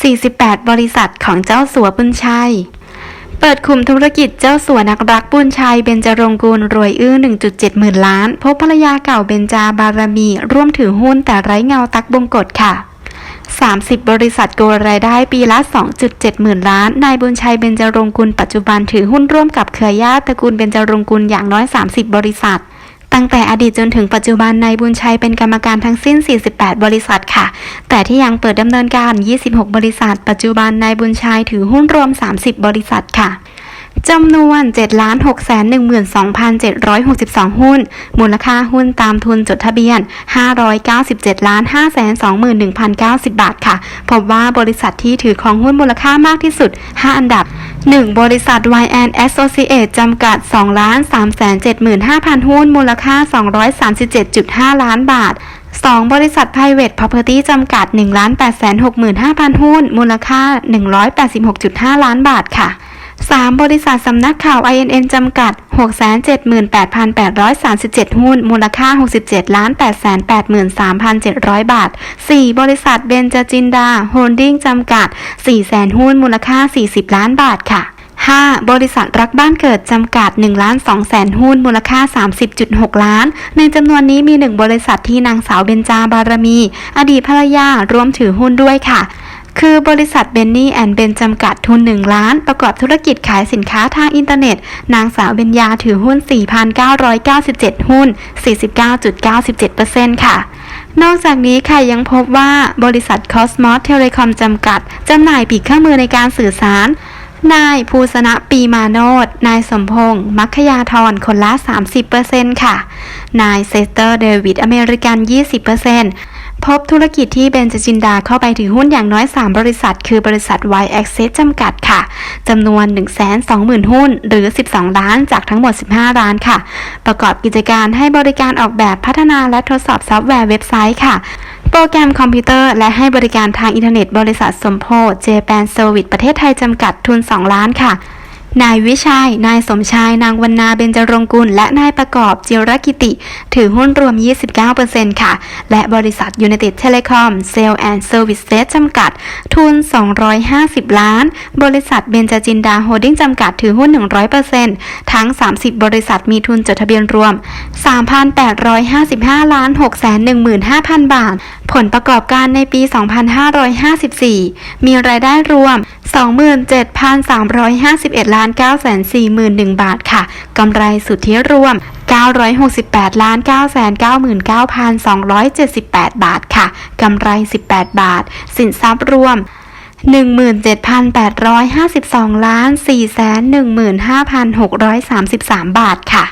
48 บริษัทของเจ้าสัวบุญชัย เปิดคุมธุรกิจเจ้าสัวนักรักบุญชัยเบญจรงกูลรวยอื้อ 1.7 หมื่นล้าน พบภรรยาเก่าเบญจาบารมี ร่วมถือหุ้นแต่ไร้เงาตักบงกฎค่ะ 30 บริษัทโกรายได้ปีละ 2.7 หมื่นล้าน นายบุญชัยเบญจรงกุลปัจจุบันถือหุ้นร่วมกับเครือญาติตระกูลเบญจรงกุลอย่างน้อย 30 บริษัท ตั้งแต่อดีตจนถึงปัจจุบันนายบุญชัยเป็นกรรมการทั้งสิ้น 48 บริษัทค่ะ แต่ที่ยังเปิดดำเนินการ 26 บริษัท ปัจจุบันนายบุญชัยถือหุ้นรวม 30 บริษัทค่ะ จำนวน 7 6 1 2 7 6 2 หุ้น มูลค่าหุ้นตามทุนจดทะเบียน 597 5 2 1 0 9 0 บาทค่ะ พบว่าบริษัทที่ถือครองหุ้นมูลค่ามากที่สุด 5 อันดับ 1. บริษัท YN Associate จำกัด2 3 7 5 0 0 0 หุ้น มูลค่า 237.5 ล้านบาท 2. บริษัท Private Property จำกัด 1 8 6 5 0 0 0 หุ้น มูลค่า 186.5 ล้านบาทค่ะ 3. บริษัทสำนักข่าว INN จำกัด 678,837 หุ้น มูลค่า 67ล้าน883,700 บาท 4. บริษัทเบนจจินดา โฮลดิ้งจำกัด 400,000 หุ้น มูลค่า 40 ล้านบาทค่ะ 5. บริษัทรักบ้านเกิด จำกัด1ล้าน2แสนหุ้น มูลค่า 30.6 ล้าน ในจำนวนนี้มี 1 บริษัทที่นางสาวเบนจาบารมี อดีตภรรยาร่วมถือหุ้นด้วยค่ะ คือบริษัทเบนนี่แอนเบนจำกัดทุน 1 ล้าน ประกอบธุรกิจขายสินค้าทางอินเทอร์เน็ต นางสาวเบญญาถือหุ้น 4,997 หุ้น 49.97%ค่ะนอกจากนี้ค่ะยังพบว่าบริษัท Cosmos Telecom จำกัด จำหน่ายปีกเครื่องมือในการสื่อสาร นายภูสนะปีมาโนดนายสมพงษ์มัคยาธรคนละ 30%ค่ะ นายเซสเตอร์เดวิดอเมริกัน 20% พบธุรกิจที่เบนจจินดาเข้าไปถือหุ้นอย่างน้อย 3 บริษัท คือบริษัท Y Access จำกัดค่ะจำนวน 120,000 หุ้น หรือ 12 ล้านจากทั้งหมด 15 ล้านค่ะ ประกอบกิจการให้บริการออกแบบพัฒนาและทดสอบซอฟต์แวร์เว็บไซต์ค่ะ โปรแกรมคอมพิวเตอร์ และให้บริการทางอินเทอร์เน็ต บริษัทสมโพธเจแปนเซอร์วิสประเทศไทยจำกัดทุน 2 ล้านค่ะ นายวิชัย นายสมชาย นางวรรณาเบญจรงกุล และนายประกอบจิรกิติ ถือหุ้นรวม 29%ค่ะ และบริษัท United Telecom Sale and Services จำกัด ทุน 250 ล้าน บริษัทเบญจจินดาโฮดดิ้งจำกัดถือหุ้น 100%ทั้ง 30 บริษัทมีทุนจดทะเบียนรวม 3,855 ล้าน615,000 บาท ผลประกอบการในปี 2554 มีรายได้รวม 27,351ล้าน941,000 บาทค่ะ กำไรสุทธิรวม 968ล้าน999,278 บาทค่ะ กำไร 18 บาท สินทรัพย์รวม17,852ล้าน415,633 บาทค่ะ